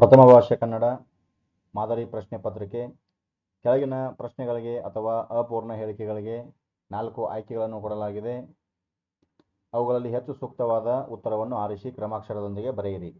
ಪ್ರಥಮ ಭಾಷೆ ಕನ್ನಡ, ಮಾದರಿ ಪ್ರಶ್ನೆ ಪತ್ರಿಕೆ. ಕೆಳಗಿನ ಪ್ರಶ್ನೆಗಳಿಗೆ ಅಥವಾ ಅಪೂರ್ಣ ಹೇಳಿಕೆಗಳಿಗೆ ನಾಲ್ಕು ಆಯ್ಕೆಗಳನ್ನು ಕೊಡಲಾಗಿದೆ. ಅವುಗಳಲ್ಲಿ ಹೆಚ್ಚು ಸೂಕ್ತವಾದ ಉತ್ತರವನ್ನು ಆರಿಸಿ ಕ್ರಮಾಕ್ಷರದೊಂದಿಗೆ ಬರೆಯಿರಿ.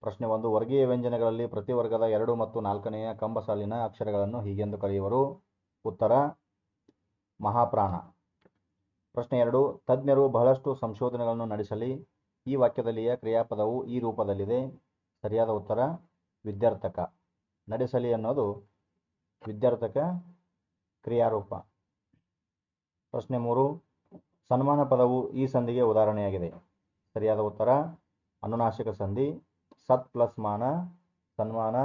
ಪ್ರಶ್ನೆ ಒಂದು, ವರ್ಗೀಯ ವ್ಯಂಜನಗಳಲ್ಲಿ ಪ್ರತಿ ವರ್ಗದ ಎರಡು ಮತ್ತು ನಾಲ್ಕನೆಯ ಕಂಬ ಸಾಲಿನ ಅಕ್ಷರಗಳನ್ನು ಹೀಗೆಂದು ಕರೆಯುವರು. ಉತ್ತರ, ಮಹಾಪ್ರಾಣ. ಪ್ರಶ್ನೆ ಎರಡು, ತಜ್ಞರು ಬಹಳಷ್ಟು ಸಂಶೋಧನೆಗಳನ್ನು ನಡೆಸಲಿ. ಈ ವಾಕ್ಯದಲ್ಲಿಯ ಕ್ರಿಯಾಪದವು ಈ ರೂಪದಲ್ಲಿದೆ. ಸರಿಯಾದ ಉತ್ತರ, ವಿದ್ಯಾರ್ಥಕ. ನಡೆಸಲಿ ಅನ್ನೋದು ವಿದ್ಯಾರ್ಥಕ ಕ್ರಿಯಾರೂಪ. ಪ್ರಶ್ನೆ ಮೂರು, ಸನ್ಮಾನ ಪದವು ಈ ಸಂಧಿಗೆ ಉದಾಹರಣೆಯಾಗಿದೆ. ಸರಿಯಾದ ಉತ್ತರ, ಅನುನಾಶಿಕ ಸಂಧಿ, ಸತ್ ಪ್ಲಸ್ ಮಾನ, ಸನ್ಮಾನ,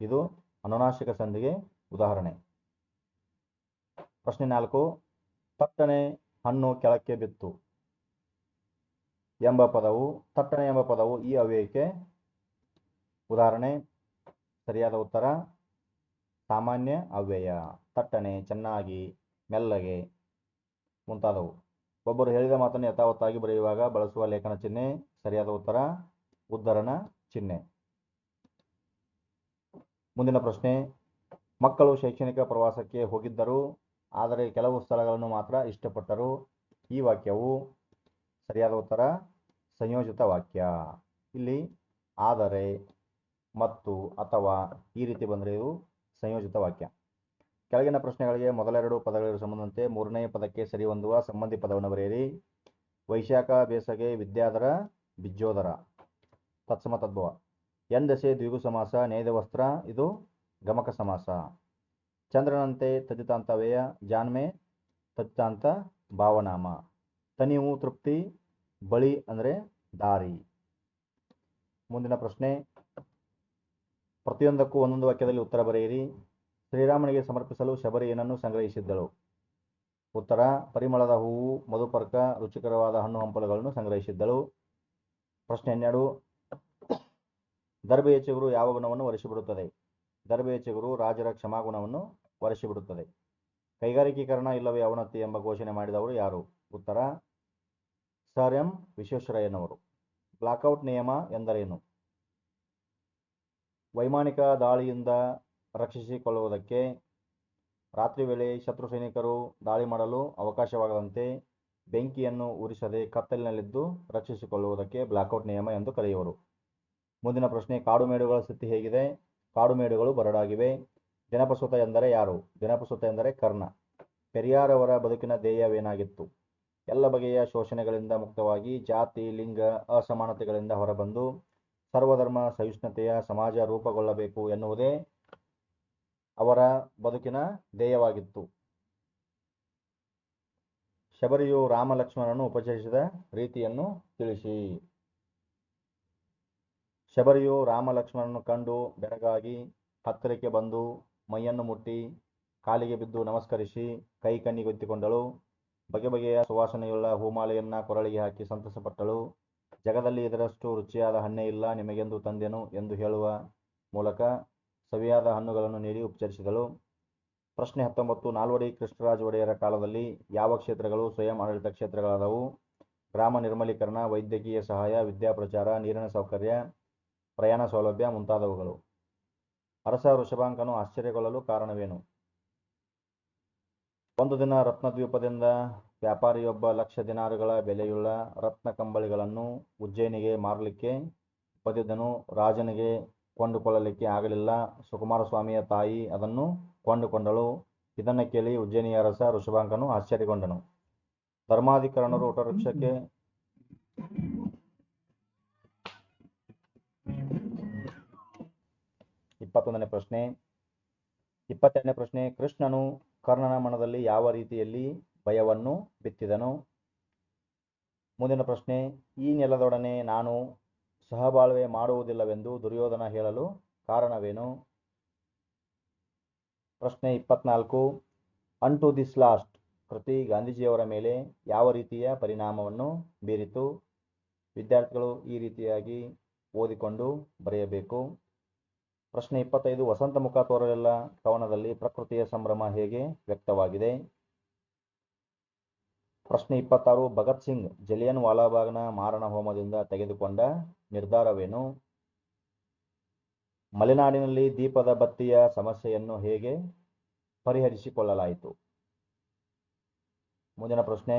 ಇದು ಅನುನಾಶಿಕ ಸಂಧಿಗೆ ಉದಾಹರಣೆ. ಪ್ರಶ್ನೆ ನಾಲ್ಕು ತಟ್ಟನೆ ಹಣ್ಣು ಕೆಳಕ್ಕೆ ಬಿತ್ತು ಎಂಬ ಪದವು ತಟ್ಟನೆ ಎಂಬ ಪದವು ಈ ಅವ್ಯಯಕ್ಕೆ ಉದಾಹರಣೆ, ಸರಿಯಾದ ಉತ್ತರ, ಸಾಮಾನ್ಯ ಅವ್ಯಯ ತಟ್ಟನೆ ಚೆನ್ನಾಗಿ, ಮೆಲ್ಲಗೆ ಮುಂತಾದವು. ಒಬ್ಬರು ಹೇಳಿದ ಮಾತನ್ನು ಯಥಾವತ್ತಾಗಿ ಬರೆಯುವಾಗ ಬಳಸುವ ಲೇಖನ ಚಿಹ್ನೆ, ಸರಿಯಾದ ಉತ್ತರ, ಉದ್ಧರಣ ಚಿಹ್ನೆ. ಮುಂದಿನ ಪ್ರಶ್ನೆ, ಮಕ್ಕಳು ಶೈಕ್ಷಣಿಕ ಪ್ರವಾಸಕ್ಕೆ ಹೋಗಿದ್ದರು, ಆದರೆ ಕೆಲವು ಸ್ಥಳಗಳನ್ನು ಮಾತ್ರ ಇಷ್ಟಪಟ್ಟರು. ಈ ವಾಕ್ಯವು ಸರಿಯಾದ ಉತ್ತರ, ಸಂಯೋಜಿತ ವಾಕ್ಯ. ಇಲ್ಲಿ, ಆದರೆ ಮತ್ತು ಅಥವಾ ಈ ರೀತಿ ಬಂದರೆ ಇದು ಸಂಯೋಜಿತ ವಾಕ್ಯ. ಕೆಳಗಿನ ಪ್ರಶ್ನೆಗಳಿಗೆ ಮೊದಲೆರಡು ಪದಗಳಿಗೆ ಸಂಬಂಧಂತೆ ಮೂರನೇ ಪದಕ್ಕೆ ಸರಿ ಹೊಂದುವ ಸಂಬಂಧಿ ಪದವನ್ನು ಬರೆಯಿರಿ. ವೈಶಾಖ, ಬೇಸಗೆ, ವಿದ್ಯಾಧರ, ಬಿಜ್ಜೋದರ. ತತ್ಸಮ ತದ್ಭವ. ಎಂದಸೆ ದ್ವಿಗು ಸಮಾಸ, ನೇಯ್ದ ವಸ್ತ್ರ, ಇದು ಗಮಕ ಸಮಾಸ. ಚಂದ್ರನಂತೆ ತಜಿತಾಂತ ವ್ಯಯ ಜಾನ್ಮೆ ತಜಿತಾಂತ ಭಾವನಾಮ. ತನಿವು, ತೃಪ್ತಿ, ಬಳಿ ಅಂದರೆ ದಾರಿ. ಮುಂದಿನ ಪ್ರಶ್ನೆ. ಪ್ರತಿಯೊಂದಕ್ಕೂ ಒಂದೊಂದು ವಾಕ್ಯದಲ್ಲಿ ಉತ್ತರ ಬರೆಯಿರಿ. ಶ್ರೀರಾಮನಿಗೆ ಸಮರ್ಪಿಸಲು ಶಬರಿ ಏನನ್ನು ಸಂಗ್ರಹಿಸಿದ್ದಳು? ಉತ್ತರ, ಪರಿಮಳದ ಹೂವು, ಮಧುಪರ್ಕ, ರುಚಿಕರವಾದ ಹಣ್ಣು ಹಂಪಲುಗಳನ್ನು ಸಂಗ್ರಹಿಸಿದ್ದಳು. ಪ್ರಶ್ನೆ ಹನ್ನೆರಡು ದರ್ಬೆಯ ಚಿಗುರು ಯಾವ ಗುಣವನ್ನು ಒರೆಸಿಬಿಡುತ್ತದೆ? ದರ್ಬೆಯ ಚಿಗುರು ರಾಜರ ಕ್ಷಮಾಗುಣವನ್ನು ಒರೆಸಿಬಿಡುತ್ತದೆ. ಕೈಗಾರಿಕೀಕರಣ ಇಲ್ಲವೇ ಅವನತಿ ಎಂಬ ಘೋಷಣೆ ಮಾಡಿದವರು ಯಾರು? ಉತ್ತರ, ಸರ್ ಎಂ ವಿಶ್ವೇಶ್ವರಯ್ಯನವರು. ಬ್ಲಾಕ್ಔಟ್ ನಿಯಮ ಎಂದರೇನು? ವೈಮಾನಿಕ ದಾಳಿಯಿಂದ ರಕ್ಷಿಸಿಕೊಳ್ಳುವುದಕ್ಕೆ ರಾತ್ರಿ ವೇಳೆ ಶತ್ರು ಸೈನಿಕರು ದಾಳಿ ಮಾಡಲು ಅವಕಾಶವಾಗದಂತೆ ಬೆಂಕಿಯನ್ನು ಉರಿಸದೆ ಕತ್ತಲಿನಲ್ಲಿದ್ದು ರಕ್ಷಿಸಿಕೊಳ್ಳುವುದಕ್ಕೆ ಬ್ಲಾಕ್ಔಟ್ ನಿಯಮ ಎಂದು ಕರೆಯುವರು. ಮುಂದಿನ ಪ್ರಶ್ನೆ, ಕಾಡುಮೇಡುಗಳ ಸ್ಥಿತಿ ಹೇಗಿದೆ? ಕಾಡುಮೇಡುಗಳು ಬರಡಾಗಿವೆ. ಜನಪಸೂತ ಎಂದರೆ ಯಾರು? ಜನಪಸುತ ಎಂದರೆ ಕರ್ಣ. ಪೆರಿಯಾರ್ ಅವರ ಬದುಕಿನ ಧ್ಯೇಯವೇನಾಗಿತ್ತು? ಎಲ್ಲ ಬಗೆಯ ಶೋಷಣೆಗಳಿಂದ ಮುಕ್ತವಾಗಿ ಜಾತಿ, ಲಿಂಗ, ಅಸಮಾನತೆಗಳಿಂದ ಹೊರಬಂದು ಸರ್ವಧರ್ಮ ಸಹಿಷ್ಣುತೆಯ ಸಮಾಜ ರೂಪುಗೊಳ್ಳಬೇಕು ಎನ್ನುವುದೇ ಅವರ ಬದುಕಿನ ಧ್ಯೇಯವಾಗಿತ್ತು. ಶಬರಿಯು ರಾಮಲಕ್ಷ್ಮಣನು ಉಪಚರಿಸಿದ ರೀತಿಯನ್ನು ತಿಳಿಸಿ. ಶಬರಿಯು ರಾಮ ಲಕ್ಷ್ಮಣನನ್ನು ಕಂಡು ಬೆರಗಾಗಿ ಹತ್ತಿರಕ್ಕೆ ಬಂದು ಮೈಯನ್ನು ಮುಟ್ಟಿ ಕಾಲಿಗೆ ಬಿದ್ದು ನಮಸ್ಕರಿಸಿ ಕೈ ಕಣ್ಣಿಗೊತ್ತಿಕೊಂಡಳು ಬಗೆ ಬಗೆಯ ಸುವಾಸನೆಯುಳ್ಳ ಹೂಮಾಲೆಯನ್ನು ಕೊರಳಿಗೆ ಹಾಕಿ ಸಂತಸಪಟ್ಟಳು. ಜಗದಲ್ಲಿ ಇದರಷ್ಟು ರುಚಿಯಾದ ಹಣ್ಣೇ ಇಲ್ಲ, ನಿಮಗೆಂದು ತಂದೆನು ಎಂದು ಹೇಳುವ ಮೂಲಕ ಸವಿಯಾದ ಹಣ್ಣುಗಳನ್ನು ನೀಡಿ ಉಪಚರಿಸಿದಳು ಪ್ರಶ್ನೆ ಹತ್ತೊಂಬತ್ತು, ನಾಲ್ವಡಿ ಕೃಷ್ಣರಾಜ ಒಡೆಯರ ಕಾಲದಲ್ಲಿ ಯಾವ ಕ್ಷೇತ್ರಗಳು ಸ್ವಯಂ ಆಡಳಿತ ಕ್ಷೇತ್ರಗಳಾದವು? ಗ್ರಾಮ ನಿರ್ಮಲೀಕರಣ, ವೈದ್ಯಕೀಯ ಸಹಾಯ ವಿದ್ಯಾಪ್ರಚಾರ ನೀರಿನ ಸೌಕರ್ಯ, ಪ್ರಯಾಣ ಸೌಲಭ್ಯ ಮುಂತಾದವುಗಳು. ಅರಸ ವೃಷಭಾಂಕನು ಆಶ್ಚರ್ಯಗೊಳ್ಳಲು ಕಾರಣವೇನು? ಒಂದು ದಿನ ರತ್ನದ್ವೀಪದಿಂದ ವ್ಯಾಪಾರಿಯೊಬ್ಬ ಲಕ್ಷ ದಿನಾರುಗಳ ಬೆಲೆಯುಳ್ಳ ರತ್ನ ಕಂಬಳಿಗಳನ್ನು ಉಜ್ಜಯಿನಿಗೆ ಮಾರಲಿಕ್ಕೆ ಬಂದಿದ್ದನು ರಾಜನಿಗೆ ಕೊಂಡುಕೊಳ್ಳಲಿಕ್ಕೆ ಆಗಲಿಲ್ಲ. ಸುಕುಮಾರಸ್ವಾಮಿಯ ತಾಯಿ ಅದನ್ನು ಕೊಂಡುಕೊಂಡಳು. ಇದನ್ನು ಕೇಳಿ ಉಜ್ಜಯಿನಿಯ ಅರಸ ಋಷಭಾಂಕನು ಆಶ್ಚರ್ಯಗೊಂಡನು. ಧರ್ಮಾಧಿಕರಣರು ವಟವೃಕ್ಷಕ್ಕೆ ಇಪ್ಪತ್ತೊಂದನೇ ಪ್ರಶ್ನೆ. ಇಪ್ಪತ್ತೆರಡನೇ ಪ್ರಶ್ನೆ, ಕೃಷ್ಣನು ಕರ್ಣನ ಮನದಲ್ಲಿ ಯಾವ ರೀತಿಯಲ್ಲಿ ಭಯವನ್ನು ಬಿತ್ತಿದನು. ಮುಂದಿನ ಪ್ರಶ್ನೆ, ಈ ನೆಲದೊಡನೆ ನಾನು ಸಹಬಾಳ್ವೆ ಮಾಡುವುದಿಲ್ಲವೆಂದು ದುರ್ಯೋಧನ ಹೇಳಲು ಕಾರಣವೇನು? ಪ್ರಶ್ನೆ ಇಪ್ಪತ್ನಾಲ್ಕು ಅನ್ ಟು ದಿಸ್ ಲಾಸ್ಟ್ ಕೃತಿ ಗಾಂಧೀಜಿಯವರ ಮೇಲೆ ಯಾವ ರೀತಿಯ ಪರಿಣಾಮವನ್ನು ಬೀರಿತು? ವಿದ್ಯಾರ್ಥಿಗಳು ಈ ರೀತಿಯಾಗಿ ಓದಿಕೊಂಡು ಬರೆಯಬೇಕು. ಪ್ರಶ್ನೆ ಇಪ್ಪತ್ತೈದು, ವಸಂತ ಮುಖ ತೋರಲೆಲ್ಲ ಕವನದಲ್ಲಿ ಪ್ರಕೃತಿಯ ಸಂಭ್ರಮ ಹೇಗೆ ವ್ಯಕ್ತವಾಗಿದೆ? ಪ್ರಶ್ನೆ ಇಪ್ಪತ್ತಾರು, ಭಗತ್ ಸಿಂಗ್ ಜಲಿಯನ್ ವಾಲಾಬಾಗ್ನ ಮಾರಣ ಹೋಮದಿಂದ ತೆಗೆದುಕೊಂಡ ನಿರ್ಧಾರವೇನು? ಮಲೆನಾಡಿನಲ್ಲಿ ದೀಪದ ಬತ್ತಿಯ ಸಮಸ್ಯೆಯನ್ನು ಹೇಗೆ ಪರಿಹರಿಸಿಕೊಳ್ಳಲಾಯಿತು? ಮುಂದಿನ ಪ್ರಶ್ನೆ.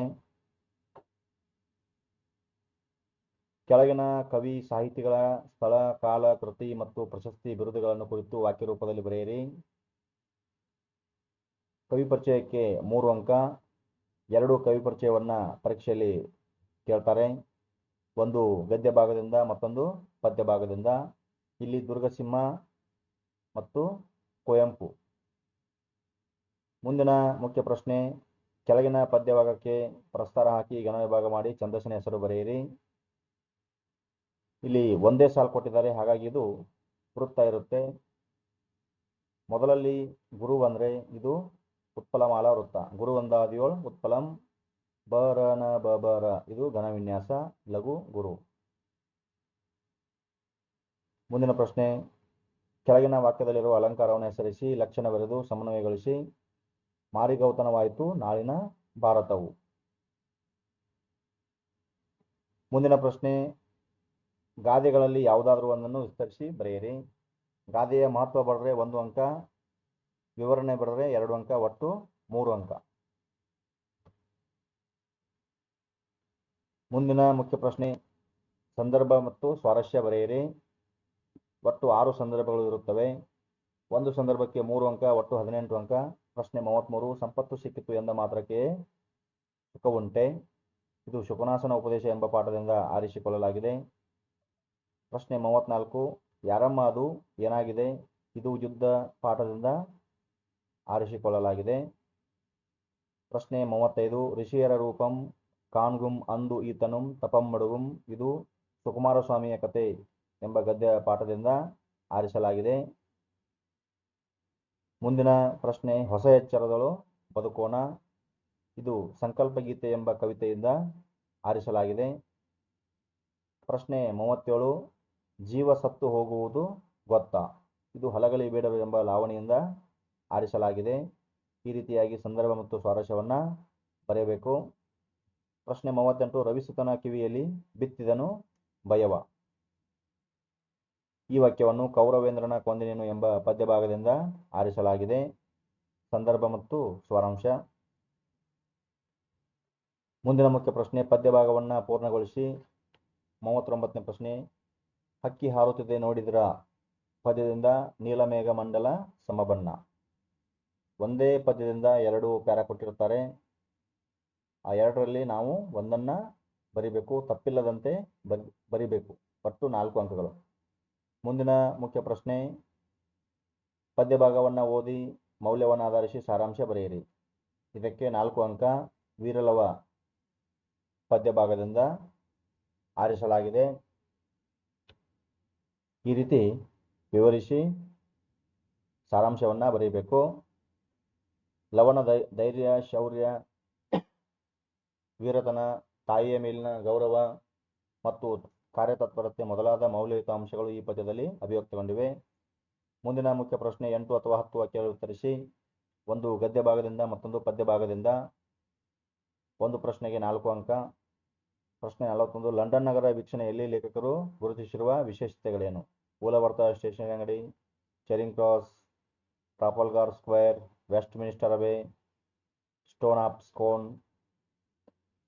ಕೆಳಗಿನ ಕವಿ ಸಾಹಿತಿಗಳ ಸ್ಥಳ, ಕಾಲ, ಕೃತಿ ಮತ್ತು ಪ್ರಶಸ್ತಿ ಬಿರುದುಗಳನ್ನು ಕುರಿತು ವಾಕ್ಯ ರೂಪದಲ್ಲಿ ಬರೆಯಿರಿ. ಕವಿ ಪರಿಚಯಕ್ಕೆ ಮೂರು ಅಂಕ. ಎರಡು ಕವಿ ಪರಿಚಯವನ್ನ ಪರೀಕ್ಷೆಯಲ್ಲಿ ಕೇಳ್ತಾರೆ. ಒಂದು ಗದ್ಯ ಭಾಗದಿಂದ ಮತ್ತೊಂದು ಪದ್ಯ ಭಾಗದಿಂದ. ಇಲ್ಲಿ ದುರ್ಗಸಿಂಹ ಮತ್ತು ಕುವೆಂಪು ಮುಂದಿನ ಮುಖ್ಯ ಪ್ರಶ್ನೆ, ಕೆಳಗಿನ ಪದ್ಯ ಭಾಗಕ್ಕೆ ಪ್ರಸ್ತಾರ ಹಾಕಿ ಘನ ವಿಭಾಗ ಮಾಡಿ ಛಂದಸ್ಸಿನ ಹೆಸರು ಬರೆಯಿರಿ. ಇಲ್ಲಿ ಒಂದೇ ಸಾಲು ಕೊಟ್ಟಿದ್ದಾರೆ, ಹಾಗಾಗಿ ಇದು ವೃತ್ತ ಇರುತ್ತೆ. ಮೊದಲಲ್ಲಿ ಗುರು ಅಂದರೆ ಇದು ಉತ್ಪಲಮಾಲ ವೃತ್ತ. ಗುರು ಒಂದಾದಿಯೋಳ್ ಉತ್ಪಲಂ ಬರನ ಬಬರ. ಇದು ಘನ ವಿನ್ಯಾಸ ಲಘು, ಗುರು. ಮುಂದಿನ ಪ್ರಶ್ನೆ. ಕೆಳಗಿನ ವಾಕ್ಯದಲ್ಲಿರುವ ಅಲಂಕಾರವನ್ನು ಹೆಸರಿಸಿ, ಲಕ್ಷಣ ಬರೆದು, ಸಮನ್ವಯಗೊಳಿಸಿ. ಮಾರಿಗೌತನವಾಯಿತು, ನಾಳಿನ ಭಾರತವು. ಮುಂದಿನ ಪ್ರಶ್ನೆ. ಗಾದೆಗಳಲ್ಲಿ ಯಾವುದಾದ್ರೂ ಒಂದನ್ನು ವಿಸ್ತರಿಸಿ ಬರೆಯಿರಿ. ಗಾದೆಯ ಮಹತ್ವ ಬರೆದ್ರೆ ಒಂದು ಅಂಕ ವಿವರಣೆ ಬರೆದ್ರೆ ಎರಡು ಅಂಕ, ಒಟ್ಟು ಮೂರು ಅಂಕ. ಮುಂದಿನ ಮುಖ್ಯ ಪ್ರಶ್ನೆ, ಸಂದರ್ಭ ಮತ್ತು ಸ್ವಾರಸ್ಯ ಬರೆಯಿರಿ. ಒಟ್ಟು ಆರು ಸಂದರ್ಭಗಳು ಇರುತ್ತವೆ. ಒಂದು ಸಂದರ್ಭಕ್ಕೆ ಮೂರು ಅಂಕ, ಒಟ್ಟು ಹದಿನೆಂಟು ಅಂಕ. ಪ್ರಶ್ನೆ ಮೂವತ್ತ್ಮೂರು ಸಂಪತ್ತು ಸಿಕ್ಕಿತು ಎಂದ ಮಾತ್ರಕ್ಕೆ ಸುಖವುಂಟೆ ಇದು ಶುಕನಾಸನ ಉಪದೇಶ ಎಂಬ ಪಾಠದಿಂದ ಆರಿಸಿಕೊಳ್ಳಲಾಗಿದೆ. ಪ್ರಶ್ನೆ ಮೂವತ್ತ್ನಾಲ್ಕು ಯಾರಮ್ಮ ಅದು? ಏನಾಗಿದೆ? ಇದು ಯುದ್ಧ ಪಾಠದಿಂದ ಆರಿಸಿಕೊಳ್ಳಲಾಗಿದೆ. ಪ್ರಶ್ನೆ ಮೂವತ್ತೈದು, ಋಷಿಯರ ರೂಪಂ ಕಾನ್ಗುಂ ಅಂದು ಈತನುಂ ತಪಮ್ಮಡುಗುಂ ಇದು ಸುಕುಮಾರಸ್ವಾಮಿಯ ಕತೆ ಎಂಬ ಗದ್ಯ ಪಾಠದಿಂದ ಆರಿಸಲಾಗಿದೆ. ಮುಂದಿನ ಪ್ರಶ್ನೆ, ಹೊಸ ಎಚ್ಚರದಳು ಬದುಕೋಣ, ಇದು ಸಂಕಲ್ಪ ಗೀತೆ ಎಂಬ ಕವಿತೆಯಿಂದ ಆರಿಸಲಾಗಿದೆ. ಪ್ರಶ್ನೆ ಮೂವತ್ತೇಳು, ಜೀವ ಸತ್ತು ಹೋಗುವುದು ಗೊತ್ತ? ಇದು ಹಲಗಲಿ ಬೇಡವೆಂಬ ಲಾವಣಿಯಿಂದ ಆರಿಸಲಾಗಿದೆ. ಈ ರೀತಿಯಾಗಿ ಸಂದರ್ಭ ಮತ್ತು ಸ್ವಾರಸ್ಯವನ್ನು ಬರೆಯಬೇಕು. ಪ್ರಶ್ನೆ ಮೂವತ್ತೆಂಟು, ರವಿಸುತನ ಕಿವಿಯಲ್ಲಿ ಬಿತ್ತಿದನು ಭಯವ. ಈ ವಾಕ್ಯವನ್ನು ಕೌರವೇಂದ್ರನ ಕೊಂದಿನೇನು ಎಂಬ ಪದ್ಯಭಾಗದಿಂದ ಆರಿಸಲಾಗಿದೆ. ಸಂದರ್ಭ ಮತ್ತು ಸ್ವರಾಂಶ. ಮುಂದಿನ ಮುಖ್ಯ ಪ್ರಶ್ನೆ, ಪದ್ಯಭಾಗವನ್ನು ಪೂರ್ಣಗೊಳಿಸಿ. ಮೂವತ್ತೊಂಬತ್ತನೇ ಪ್ರಶ್ನೆ, ಹಕ್ಕಿ ಹಾರುತ್ತಿದೆ ನೋಡಿದ್ರ? ಪದ್ಯದಿಂದ ನೀಲಮೇಘ ಮಂಡಲ ಸಮಬಣ್ಣ. ಒಂದೇ ಪದ್ಯದಿಂದ ಎರಡು ಪ್ಯಾರ ಕೊಟ್ಟಿರ್ತಾರೆ ಆ ಎರಡರಲ್ಲಿ ನಾವು ಒಂದನ್ನು ಬರಿಬೇಕು, ತಪ್ಪಿಲ್ಲದಂತೆ ಬರಿ, ಬರಿಬೇಕು. ಒಟ್ಟು ನಾಲ್ಕು ಅಂಕಗಳು. ಮುಂದಿನ ಮುಖ್ಯ ಪ್ರಶ್ನೆ, ಪದ್ಯ ಭಾಗವನ್ನು ಓದಿ, ಮೌಲ್ಯವನ್ನು ಆಧರಿಸಿ ಸಾರಾಂಶ ಬರೆಯಿರಿ. ಇದಕ್ಕೆ ನಾಲ್ಕು ಅಂಕ ವೀರಲವ ಪದ್ಯ ಭಾಗದಿಂದ ಆರಿಸಲಾಗಿದೆ. ಈ ರೀತಿ ವಿವರಿಸಿ ಸಾರಾಂಶವನ್ನು ಬರೀಬೇಕು. ಲವಣ ಧೈರ್ಯ, ಶೌರ್ಯ, ವೀರತನ, ತಾಯಿಯ ಮೇಲಿನ ಗೌರವ ಮತ್ತು ಕಾರ್ಯತತ್ಪರತೆ ಮೊದಲಾದ ಮೌಲ್ಯಯುತ ಅಂಶಗಳು ಈ ಪದ್ಯದಲ್ಲಿ ಅಭಿವ್ಯಕ್ತಗೊಂಡಿವೆ. ಮುಂದಿನ ಮುಖ್ಯ ಪ್ರಶ್ನೆ ಎಂಟು ಅಥವಾ ಹತ್ತು ವಾಕ್ಯಗಳು ಉತ್ತರಿಸಿ. ಒಂದು ಗದ್ಯ ಭಾಗದಿಂದ ಮತ್ತೊಂದು ಪದ್ಯ ಭಾಗದಿಂದ. ಒಂದು ಪ್ರಶ್ನೆಗೆ ನಾಲ್ಕು ಅಂಕ. ಪ್ರಶ್ನೆ ನಲವತ್ತೊಂದು. ಲಂಡನ್ ನಗರ ವೀಕ್ಷಣೆಯಲ್ಲಿ ಲೇಖಕರು ಗುರುತಿಸಿರುವ ವಿಶೇಷತೆಗಳೇನು? ಮೂಲವರ್ತ ಸ್ಟೇಷನರಿ ಅಂಗಡಿ Charing Cross Trafalgar Square Westminster Abbey Stone of Scone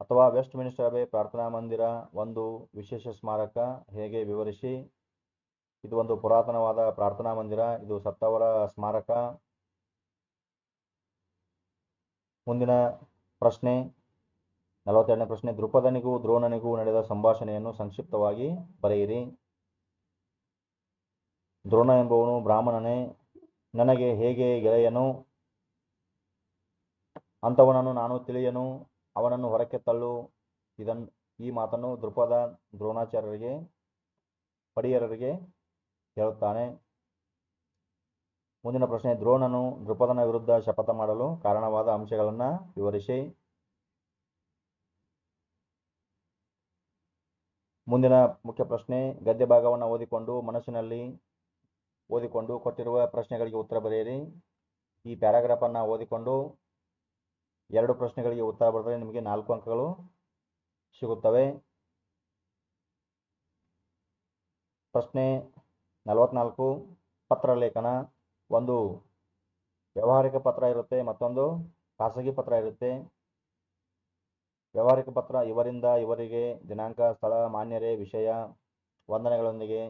ಅಥವಾ ವೆಸ್ಟ್ ಮಿನಿಸ್ಟರ್ ಅಬೆ ಪ್ರಾರ್ಥನಾ ಮಂದಿರ ಒಂದು ವಿಶೇಷ ಸ್ಮಾರಕ ಹೇಗೆ ವಿವರಿಸಿ? ಇದು ಒಂದು ಪುರಾತನವಾದ ಪ್ರಾರ್ಥನಾ ಮಂದಿರ, ಇದು ಸತ್ತವರ ಸ್ಮಾರಕ. ಮುಂದಿನ ಪ್ರಶ್ನೆ, ನಲವತ್ತೆರಡನೇ ಪ್ರಶ್ನೆ, ದೃಪದನಿಗೂ ದ್ರೋಣನಿಗೂ ನಡೆದ ಸಂಭಾಷಣೆಯನ್ನು ಸಂಕ್ಷಿಪ್ತವಾಗಿ ಬರೆಯಿರಿ. ದ್ರೋಣ ಎಂಬುವನು ಬ್ರಾಹ್ಮಣನೇ, ನನಗೆ ಹೇಗೆ ಗೆಳೆಯನು? ಅಂಥವನನ್ನು ನಾನು ತಿಳಿಯನು, ಅವನನ್ನು ಹೊರಕ್ಕೆ ತಳ್ಳು. ಇದನ್, ಈ ಮಾತನ್ನು ದೃಪದ ದ್ರೋಣಾಚಾರ್ಯರಿಗೆ, ಪಡಿಯರರಿಗೆ ಹೇಳುತ್ತಾನೆ. ಮುಂದಿನ ಪ್ರಶ್ನೆ, ದ್ರೋಣನು ದೃಪದನ ವಿರುದ್ಧ ಶಪಥ ಮಾಡಲು ಕಾರಣವಾದ ಅಂಶಗಳನ್ನು ವಿವರಿಸಿ. ಮುಂದಿನ ಮುಖ್ಯ ಪ್ರಶ್ನೆ, ಗದ್ಯ ಭಾಗವನ್ನು ಓದಿಕೊಂಡು, ಮನಸ್ಸಿನಲ್ಲಿ ಓದಿಕೊಂಡು ಕೊಟ್ಟಿರುವ ಪ್ರಶ್ನೆಗಳಿಗೆ ಉತ್ತರ ಬರೆಯಿರಿ. ಈ ಪ್ಯಾರಾಗ್ರಾಫನ್ನು ಓದಿಕೊಂಡು ಎರಡು ಪ್ರಶ್ನೆಗಳಿಗೆ ಉತ್ತರ ಬರೆದರೆ ನಿಮಗೆ ನಾಲ್ಕು ಅಂಕಗಳು ಸಿಗುತ್ತವೆ. ಪ್ರಶ್ನೆ ನಲವತ್ನಾಲ್ಕು, ಪತ್ರ ಲೇಖನ. ಒಂದು, ವ್ಯವಹಾರಿಕ ಪತ್ರ ಇರುತ್ತೆ, ಮತ್ತೊಂದು, ಖಾಸಗಿ ಪತ್ರ ಇರುತ್ತೆ. ವ್ಯವಹಾರಿಕ ಪತ್ರ ಇವರಿಂದ ಇವರಿಗೆ ದಿನಾಂಕ, ಸ್ಥಳ ಮಾನ್ಯರೇ ವಿಷಯ, ವಂದನೆಗಳೊಂದಿಗೆ,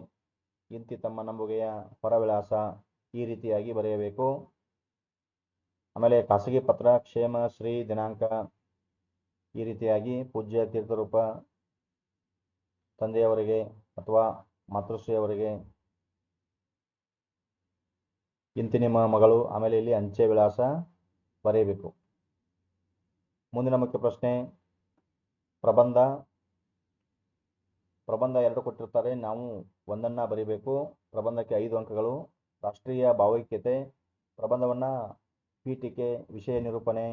ಇಂತಿ ತಮ್ಮ ನಂಬುಗೆಯ ಪರವಿಳಾಸ ಈ ರೀತಿಯಾಗಿ ಬರೆಯಬೇಕು. ಆಮೇಲೆ ಖಾಸಗಿ ಪತ್ರ ಕ್ಷೇಮ ಶ್ರೀ ದಿನಾಂಕ ಈ ರೀತಿಯಾಗಿ ಪೂಜ್ಯ ತೀರ್ಥರೂಪ ತಂದೆಯವರಿಗೆ ಅಥವಾ ಮಾತೃಶ್ರೀಯವರಿಗೆ ಇಂತಿ ನಿಮ್ಮ ಮಗಳು ಆಮೇಲೆ ಇಲ್ಲಿ ಅಂಚೆ ವಿಳಾಸ ಬರೆಯಬೇಕು. ಮುಂದಿನ ಮುಖ್ಯ ಪ್ರಶ್ನೆ, ಪ್ರಬಂಧ. ಪ್ರಬಂಧ ಎರಡು ಕೊಟ್ಟಿರ್ತಾರೆ, ನಾವು ಒಂದನ್ನ ಬರೀಬೇಕು. ಪ್ರಬಂಧಕ್ಕೆ ಐದು ಅಂಕಗಳು, ರಾಷ್ಟ್ರೀಯ ಭಾವೈಕ್ಯತೆ. ಪ್ರಬಂಧವನ್ನ ಪೀಠಿಕೆ, ವಿಷಯ ನಿರೂಪಣೆ,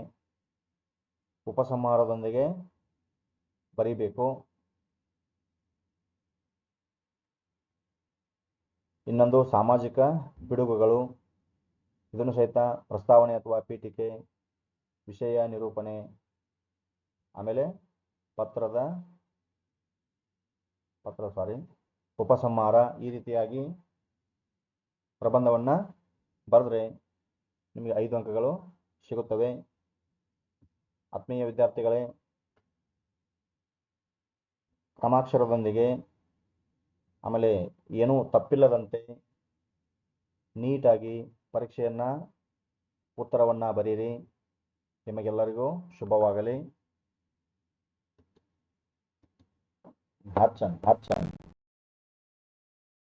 ಉಪಸಂಹಾರದೊಂದಿಗೆ ಬರೀಬೇಕು. ಇನ್ನೊಂದು ಸಾಮಾಜಿಕ ಪಿಡುಗುಗಳು ಇದನ್ನು ಸಹಿತ ಪ್ರಸ್ತಾವನೆ ಅಥವಾ ಪೀಠಿಕೆ, ವಿಷಯ ನಿರೂಪಣೆ, ಆಮೇಲೆ ಪತ್ರದ ಪತ್ರ ಸಾರಿ ಉಪಸಂಹಾರ ಈ ರೀತಿಯಾಗಿ ಪ್ರಬಂಧವನ್ನು ಬರೆದ್ರೆ ನಿಮಗೆ ಐದು ಅಂಕಗಳು ಸಿಗುತ್ತವೆ. ಆತ್ಮೀಯ ವಿದ್ಯಾರ್ಥಿಗಳೇ ಕ್ರಮಾಕ್ಷರದೊಂದಿಗೆ ಆಮೇಲೆ ಏನೂ ತಪ್ಪಿಲ್ಲದಂತೆ ನೀಟಾಗಿ ಪರೀಕ್ಷೆಯನ್ನು, ಉತ್ತರವನ್ನು ಬರೀರಿ ನಿಮಗೆಲ್ಲರಿಗೂ ಶುಭವಾಗಲಿ. ಹಚ್ಚನ್ ಹಚ್ಚನ್